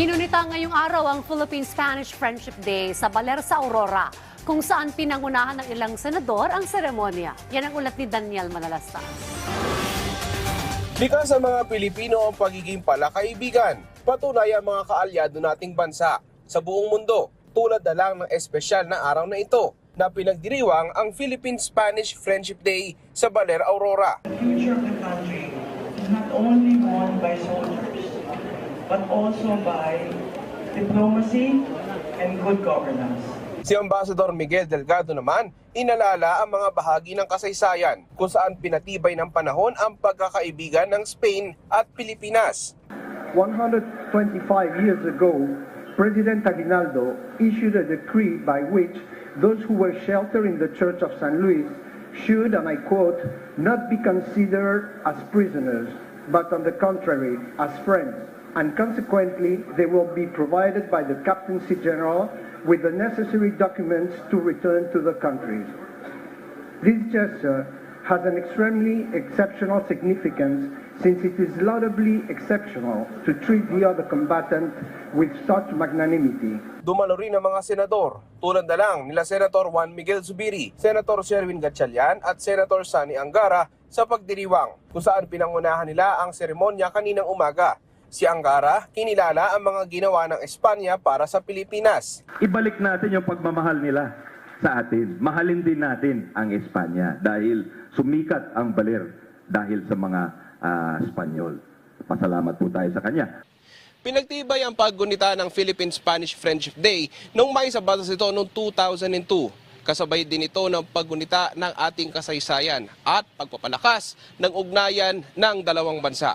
Ginunita ngayong araw ang Philippine-Spanish Friendship Day sa Baler sa Aurora, kung saan pinangunahan ng ilang senador ang seremonya. Yan ang ulat ni Daniel Manalastas. Likas sa mga Pilipino ang pagiging palakaibigan. Patunay ang mga kaalyado nating bansa sa buong mundo. Tulad na lang ng espesyal na araw na ito na pinagdiriwang ang Philippine-Spanish Friendship Day sa Baler, Aurora. The future of the country is not only won by soldiers, but also by diplomacy and good governance. Si Ambassador Miguel Delgado naman, inalala ang mga bahagi ng kasaysayan kung saan pinatibay ng panahon ang pagkakaibigan ng Spain at Pilipinas. 125 years ago, President Aguinaldo issued a decree by which those who were sheltered in the Church of San Luis should, and I quote, not be considered as prisoners, but on the contrary, as friends. And consequently, they will be provided by the Captaincy General with the necessary documents to return to the countries. This gesture has an extremely exceptional significance since it is laudably exceptional to treat the other combatant with such magnanimity. Dumalo rin ang mga senador, tulad na lang nila Senator Juan Miguel Zubiri, Senator Sherwin Gatchalian at Senator Sani Angara sa pagdiriwang kung saan pinangunahan nila ang seremonya kaninang umaga. Si Angara, kinilala ang mga ginawa ng Espanya para sa Pilipinas. ibalik natin yung pagmamahal nila sa atin. Mahalin din natin ang Espanya dahil sumikat ang baler dahil sa mga ah, Espanyol. Pasalamat po tayo sa kanya. Pinagtibay ang paggunita ng Philippine-Spanish Friendship Day noong may sa batas ito noong 2002. Kasabay din ito ng paggunita ng ating kasaysayan at pagpapalakas ng ugnayan ng dalawang bansa.